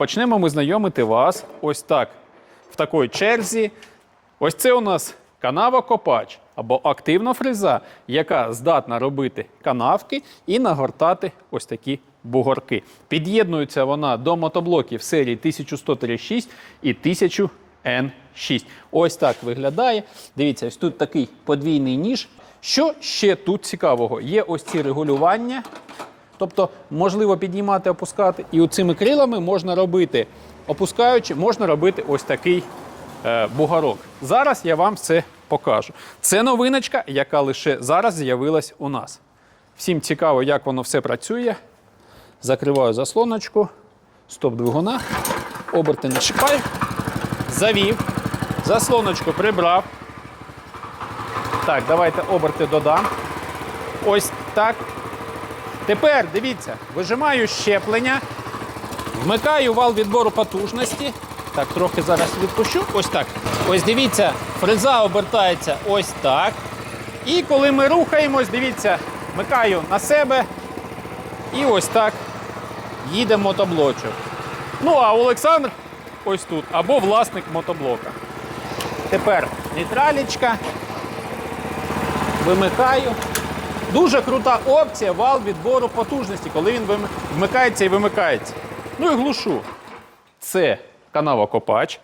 Почнемо ми знайомити вас ось так, в такій черзі. Ось це у нас канава-копач або активна фреза, яка здатна робити канавки і нагортати ось такі бугорки. Під'єднується вона до мотоблоків серії 1136 і 1000 N6. Ось так виглядає. Дивіться, ось тут такий подвійний ніж. Що ще тут цікавого? Є ось ці регулювання. Тобто можливо піднімати, опускати. І оцими крилами можна робити, опускаючи, можна робити ось такий е, бугорок. Зараз я вам це покажу. Це новиночка, яка лише зараз з'явилась у нас. Всім цікаво, як воно все працює. Закриваю заслоночку, стоп двигуна, оберти не чіпаю, завів, заслоночку прибрав. Так, давайте оберти додам. Ось так. Тепер дивіться, вижимаю щеплення, вмикаю вал відбору потужності. Так, трохи зараз відпущу. Ось так. Ось дивіться, фреза обертається ось так. І коли ми рухаємось, дивіться, вмикаю на себе і ось так їде мотоблочок. Ну, а Олександр ось тут, або власник мотоблока. Тепер нейтралічка. Вимикаю. Дуже крута опція вал відбору потужності, коли він вмикається і вимикається. Ну і глушу. Це канава копач.